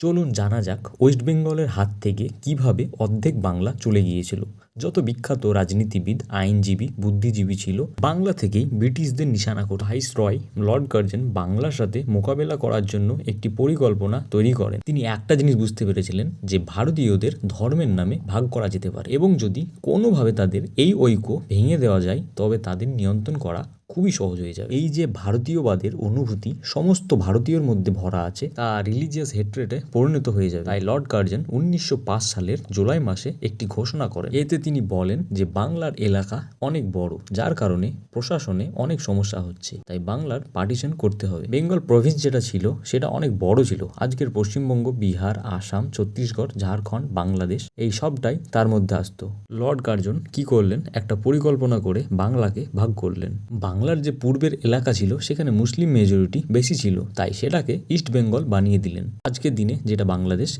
চলুন জানা যাক ওয়েস্ট বেঙ্গলের হাত থেকে কীভাবে অর্ধেক বাংলা চলে গিয়েছিল। যত বিখ্যাত রাজনীতিবিদ, আইনজীবী, বুদ্ধিজীবী ছিল, বাংলা থেকেই ব্রিটিশদের নিশানা করে ভাইস রয়, লর্ড কার্জন বাংলার সাথে মোকাবেলা করার জন্য একটি পরিকল্পনা তৈরি করেন। তিনি একটা জিনিস বুঝতে পেরেছিলেন, যে ভারতীয়দের ধর্মের নামে ভাগ করা যেতে পারে এবং যদি কোনোভাবে তাদের এই ঐক্য ভেঙে দেওয়া যায়, তবে তাদের নিয়ন্ত্রণ করা খুবই সহজ হয়ে যাবে। এই যে ভারতীয়বাদের অনুভূতি, সমস্ত ভারতীয়র মধ্যে ভরা আছে, তা রিলিজিয়াস হেট্রেটে পরিণত হয়ে যাবে। তাই লর্ড কার্জন উনিশশো পাঁচ সালের জুলাই মাসে একটি ঘোষণা করেন। এতে তিনি বলেন যে বাংলার এলাকা অনেক বড়, যার কারণে প্রশাসনে অনেক সমস্যা হচ্ছে। তাই বাংলার পার্টিশন করতে হবে। বেঙ্গল প্রভিন্স যেটা ছিল, সেটা অনেক বড় ছিল। আজকের পশ্চিমবঙ্গ, বিহার, আসাম, ছত্তিশগড়, ঝাড়খণ্ড, বাংলাদেশ, এই সবটাই তার মধ্যে আসতো। লর্ড কার্জন কি করলেন? একটা পরিকল্পনা করে বাংলাকে ভাগ করলেন। বাংলার যে পূর্বের এলাকা ছিল, সেখানে মুসলিম মেজরিটি বেশি ছিল, তাই সেটাকে ইস্ট বেঙ্গল বানিয়ে দিলেন। আজকের দিনে যেটা বাংলাদেশ